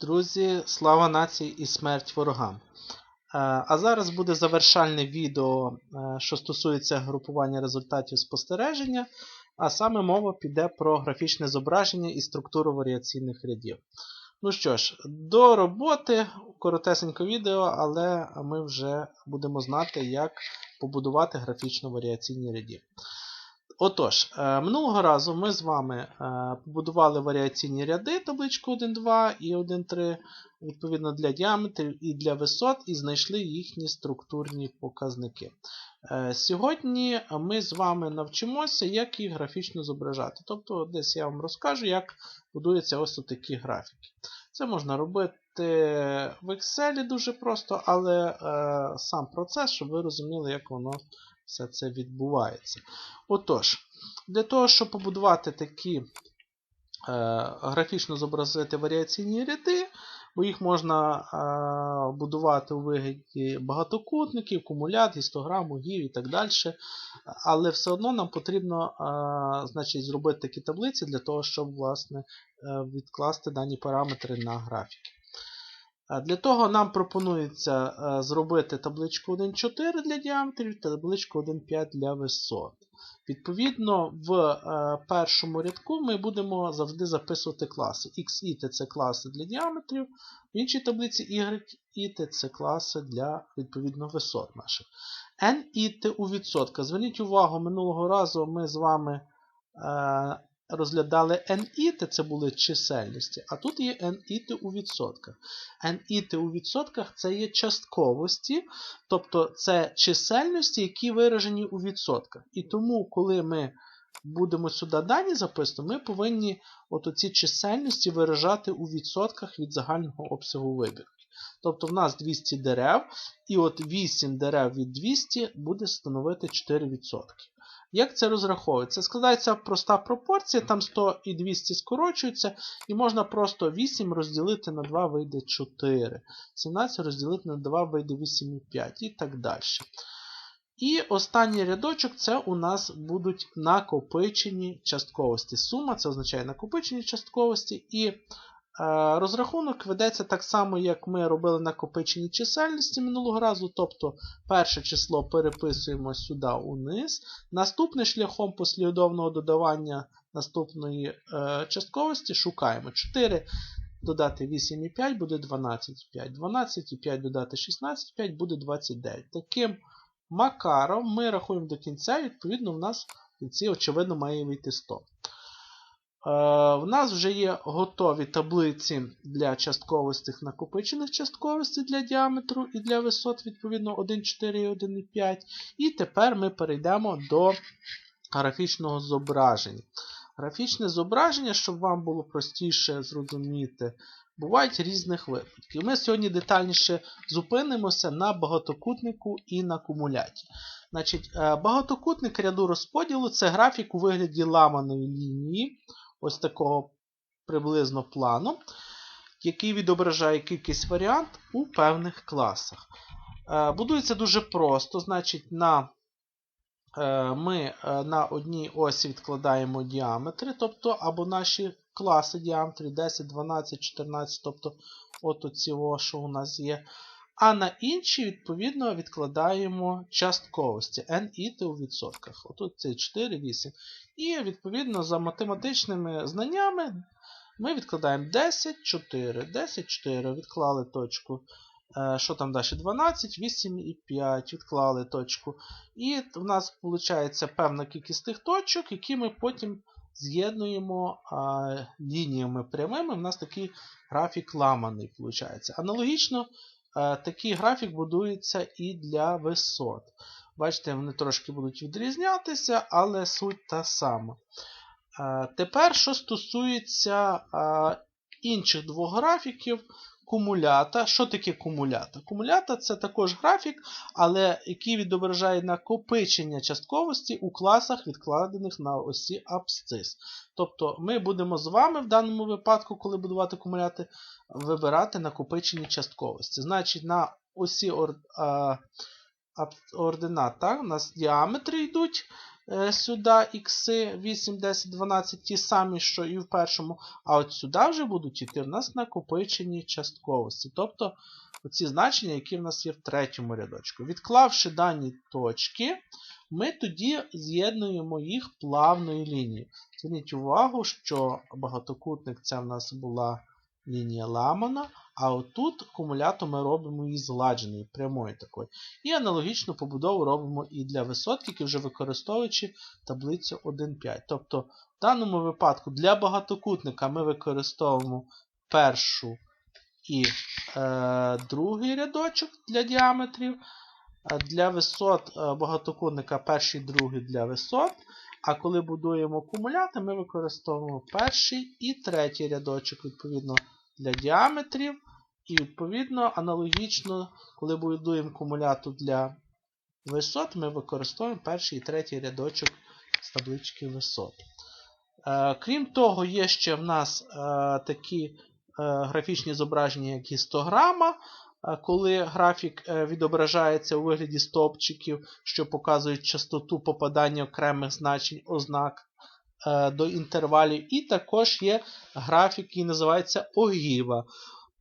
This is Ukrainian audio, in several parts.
Друзі, слава нації і смерть ворогам. Е, А зараз буде завершальне відео, е, що стосується групування результатів спостереження, а саме мова піде про графічне зображення і структуру варіаційних рядів. Ну що ж, до роботи, коротесеньке відео, але ми вже будемо знати, як побудувати графічно варіаційні ряди. Отож, е, минулого разу ми з вами е, побудували варіаційні ряди, табличку 1,2 і 1,3, відповідно для діаметрів і для висот, і знайшли їхні структурні показники. Е, Сьогодні ми з вами навчимося, як їх графічно зображати. Тобто, десь я вам розкажу, як будуються ось такі графіки. Це можна робити в Excel дуже просто, але сам процес, щоб ви розуміли, як воно все це відбувається. Отож, для того, щоб побудувати такі е, графічно зобразити варіаційні ряди, бо їх можна е, будувати у вигляді багатокутників, кумулят, гістограм, угів і так далі. Але все одно нам потрібно е, значить, зробити такі таблиці для того, щоб власне, е, відкласти дані параметри на графіки. Для того нам пропонується зробити табличку 1,4 для діаметрів та табличку 1,5 для висот. Відповідно, в першому рядку ми будемо завжди записувати класи. XIT це класи для діаметрів, в іншій таблиці YIT це класи для відповідно висот наших. NIT у відсотках. Зверніть увагу, минулого разу ми з вами розглядали NIT, це були чисельності, а тут є NIT у відсотках. NIT у відсотках це є частковості, тобто це чисельності, які виражені у відсотках. І тому, коли ми будемо сюди дані записувати, ми повинні от ці чисельності виражати у відсотках від загального обсягу вибірки. Тобто в нас 200 дерев, і от 8 дерев від 200 буде становити 4%. Як це розраховується? Складається проста пропорція, там 100 і 200 скорочуються, і можна просто 8 розділити на 2 вийде 4. 17 розділити на 2 вийде 8,5 і так далі. І останній рядочок це у нас будуть накопичені частковості. Сума це означає накопичені частковості. І Розрахунок ведеться так само, як ми робили накопичені чисельності минулого разу. Тобто перше число переписуємо сюди униз. Наступне шляхом послідовного додавання наступної е, частковості шукаємо 4 додати 8,5 буде 12,5. 12,5 додати 16,5 буде 29. Таким макаром ми рахуємо до кінця, і відповідно, в нас в кінці, очевидно, має вийти 100. Е, в нас вже є готові таблиці для частковостих накопичених частковостей для діаметру і для висот, відповідно, 1,4 і 1,5. І тепер ми перейдемо до графічного зображення. Графічне зображення, щоб вам було простіше зрозуміти, бувають різних випадків. Ми сьогодні детальніше зупинимося на багатокутнику і на кумуляті. Значить, е, Багатокутник ряду розподілу це графік у вигляді ламаної лінії ось такого приблизно плану, який відображає кількість варіант у певних класах. Е, будується дуже просто, значить, на, е, ми е, на одній осі відкладаємо діаметри, тобто або наші класи діаметрів 10, 12, 14, тобто от оці, що у нас є. А на інші, відповідно, відкладаємо частковості n і у відсотках. Отут це 4, 8. І, відповідно, за математичними знаннями ми відкладаємо 10, 4. 10, 4. Відклали точку. Е, що там далі? 12, 8 і 5. Відклали точку. І в нас виходить певна кількість тих точок, які ми потім з'єднуємо лініями прямими. У нас такий графік ламаний. виходить. Аналогічно. Е, такий графік будується і для висот. Бачите, вони трошки будуть відрізнятися, але суть та сама. Е, тепер, що стосується е, інших двох графіків, кумулята. Що таке кумулята? Кумулята це також графік, але який відображає накопичення частковості у класах, відкладених на осі абсцис. Тобто ми будемо з вами в даному випадку, коли будувати кумуляти, вибирати накопичені частковості. Значить, на осі ор, ординат так, у нас діаметри йдуть. Е, сюди ікси 8, 10, 12 ті самі, що і в першому. А от сюди вже будуть йти в нас накопичені частковості. Тобто оці значення, які в нас є в третьому рядочку. Відклавши дані точки, ми тоді з'єднуємо їх плавною лінією. Зверніть увагу, що багатокутник це в нас була лінія ламана, а отут акумулятор ми робимо її зладженою, прямою такою. І аналогічну побудову робимо і для висотків, вже використовуючи таблицю 1.5. Тобто, в даному випадку для багатокутника ми використовуємо першу і е, другий рядочок для діаметрів. Для висот е, багатокутника перший і другий для висот. А коли будуємо акумулятор, ми використовуємо перший і третій рядочок, відповідно, для діаметрів. І, відповідно, аналогічно, коли будуємо акумулятор для висот, ми використовуємо перший і третій рядочок з таблички висот. Е, крім того, є ще в нас е, такі е, графічні зображення, як гістограма, коли графік е, відображається у вигляді стовпчиків, що показують частоту попадання окремих значень ознак е, до інтервалів. І також є графік, який називається огіва.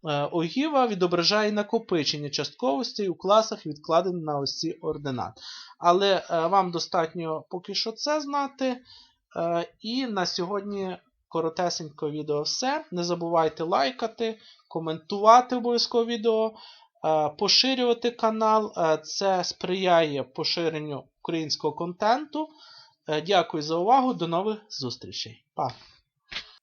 Е, Огіва відображає накопичення частковостей у класах, відкладених на осі ординат. Але вам достатньо поки що це знати. І на сьогодні коротесенько відео все. Не забувайте лайкати, коментувати обов'язково відео, е, поширювати канал. Е, Це сприяє поширенню українського контенту. Е, Дякую за увагу. До нових зустрічей. Па!